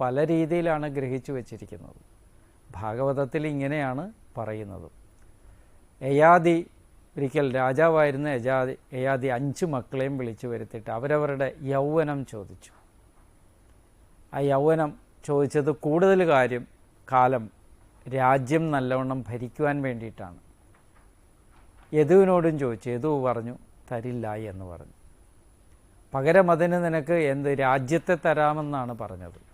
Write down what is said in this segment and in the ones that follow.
പല രീതിയിലാണ് ഗ്രഹിച്ചു വച്ചിരിക്കുന്നത്. ഭാഗവതത്തിൽ ഇങ്ങനെയാണ് പറയുന്നത്. യയാതി ഒരിക്കൽ രാജാവായിരുന്ന യജാതി യയാതി അഞ്ച് മക്കളെയും വിളിച്ചു വരുത്തിയിട്ട് അവരവരുടെ യൗവനം ചോദിച്ചു. ആ യൗവനം ചോദിച്ചത് കൂടുതൽ കാര്യം കാലം രാജ്യം നല്ലവണ്ണം ഭരിക്കുവാൻ വേണ്ടിയിട്ടാണ്. യദുവിനോടും ചോദിച്ചു യദു പറഞ്ഞു തരില്ല എന്ന് പറഞ്ഞു. പകരം അതിന് നിനക്ക് എന്ത് രാജ്യത്തെ തരാമെന്നാണ് പറഞ്ഞത്.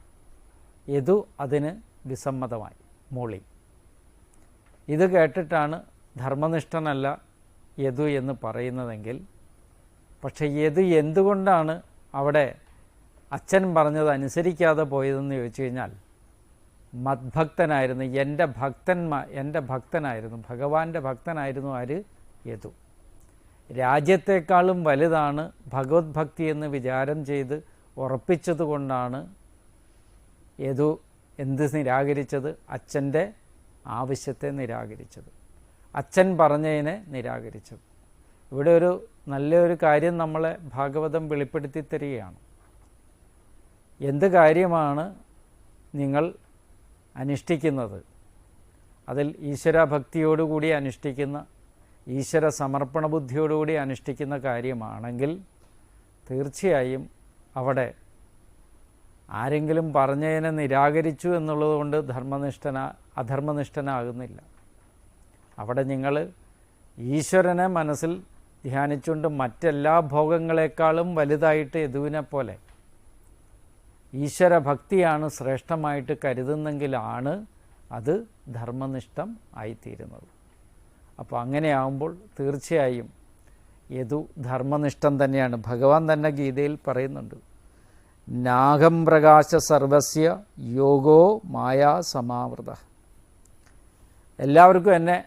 യദു അതിന് വിസമ്മതമായി മൂളി. ഇത് കേട്ടിട്ടാണ് ധർമ്മനിഷ്ഠനല്ല യദു എന്ന് പറയുന്നതെങ്കിൽ പക്ഷേ യദു എന്തുകൊണ്ടാണ് അവിടെ അച്ഛൻ പറഞ്ഞത് അനുസരിക്കാതെ പോയതെന്ന് ചോദിച്ചു കഴിഞ്ഞാൽ മദ്ഭക്തനായിരുന്നു എന്റെ ഭക്തന്മാ എന്റെ ഭക്തനായിരുന്നു ഭഗവാന്റെ ഭക്തനായിരുന്നു ആര്? യദു. രാജ്യത്തെക്കാളും വലുതാണ് ഭഗവത് ഭക്തി എന്ന് വിചാരം ചെയ്ത് ഉറപ്പിച്ചതുകൊണ്ടാണ് യദു എന്ത് നിരാകരിച്ചത്? അച്ഛന്റെ ആവശ്യത്തെ നിരാകരിച്ചത്. അച്ഛൻ പറഞ്ഞതിനെ നിരാകരിച്ചത്. ഇവിടെ ഒരു നല്ലൊരു കാര്യം നമ്മളെ ഭാഗവതം വെളിപ്പെടുത്തി തരികയാണ്. എന്ത് കാര്യമാണ് നിങ്ങൾ അനുഷ്ഠിക്കുന്നത്? അതിൽ ഈശ്വരഭക്തിയോടുകൂടി അനുഷ്ഠിക്കുന്ന ഈശ്വര സമർപ്പണ ബുദ്ധിയോടുകൂടി അനുഷ്ഠിക്കുന്ന കാര്യമാണെങ്കിൽ തീർച്ചയായും അവിടെ ആരെങ്കിലും പറഞ്ഞതിനെ നിരാകരിച്ചു എന്നുള്ളത് കൊണ്ട് ധർമ്മനിഷ്ഠന അധർമ്മനിഷ്ഠനാകുന്നില്ല. അവിടെ നിങ്ങൾ ഈശ്വരനെ മനസ്സിൽ ധ്യാനിച്ചുകൊണ്ട് മറ്റെല്ലാ ഭോഗങ്ങളെക്കാളും വലുതായിട്ട് യദുവിനെ പോലെ ഈശ്വര ഭക്തിയാണ് ശ്രേഷ്ഠമായിട്ട് കരുതുന്നെങ്കിലാണ് അത് ധർമ്മനിഷ്ഠം ആയിത്തീരുന്നത്. അപ്പോൾ അങ്ങനെയാവുമ്പോൾ തീർച്ചയായും യദു ധർമ്മനിഷ്ഠം തന്നെയാണ്. ഭഗവാൻ തന്നെ ഗീതയിൽ പറയുന്നുണ്ട്. നാഗം പ്രകാശ സർവസ്യ യോഗോ മായാ സമാവൃത. എല്ലാവർക്കും എന്നെ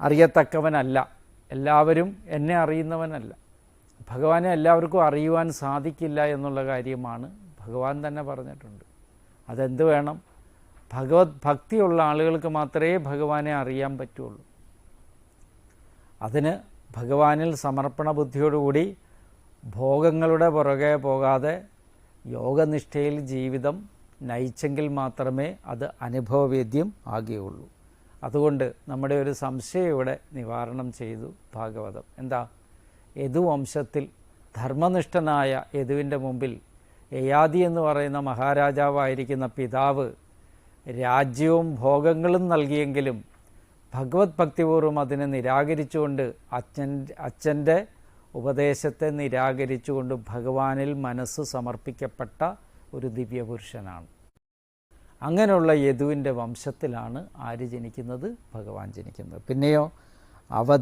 അറിയത്തക്കവനല്ല. എല്ലാവരും എന്നെ അറിയുന്നവനല്ല. ഭഗവാനെ എല്ലാവർക്കും അറിയുവാൻ സാധിക്കില്ല എന്നുള്ള കാര്യമാണ് ഭഗവാൻ തന്നെ പറഞ്ഞിട്ടുണ്ട്. അതെന്ത് വേണം? ഭഗവത് ഭക്തിയുള്ള ആളുകൾക്ക് മാത്രമേ ഭഗവാനെ അറിയാൻ പറ്റുള്ളൂ. അതിന് ഭഗവാനിൽ സമർപ്പണ ബുദ്ധിയോടുകൂടി ഭോഗങ്ങളുടെ പുറകെ പോകാതെ യോഗനിഷ്ഠയിൽ ജീവിതം നയിച്ചെങ്കിൽ മാത്രമേ അത് അനുഭവവേദ്യം ആകുകയുള്ളൂ. അതുകൊണ്ട് നമ്മുടെ ഒരു സംശയം ഇവിടെ നിവാരണം ചെയ്തു ഭാഗവതം. എന്താ? യദുവംശത്തിൽ ധർമ്മനിഷ്ഠനായ യദുവിന്റെ മുമ്പിൽ യയാതി എന്ന് പറയുന്ന മഹാരാജാവായിരിക്കുന്ന പിതാവ് രാജ്യവും ഭോഗങ്ങളും നൽകിയെങ്കിലും ഭഗവത് ഭക്തിപൂർവം അതിനെ നിരാകരിച്ചുകൊണ്ട് അച്ഛൻ അച്ഛന്റെ ഉപദേശത്തെ നിരാകരിച്ചുകൊണ്ട് ഭഗവാനിൽ മനസ്സ് സമർപ്പിക്കപ്പെട്ട ഒരു ദിവ്യപുരുഷനാണ്. അങ്ങനെയുള്ള യദുവിന്റെ വംശത്തിലാണ് ആര് ജനിക്കുന്നത്? ഭഗവാൻ ജനിക്കുന്നത്. പിന്നെയോ അവ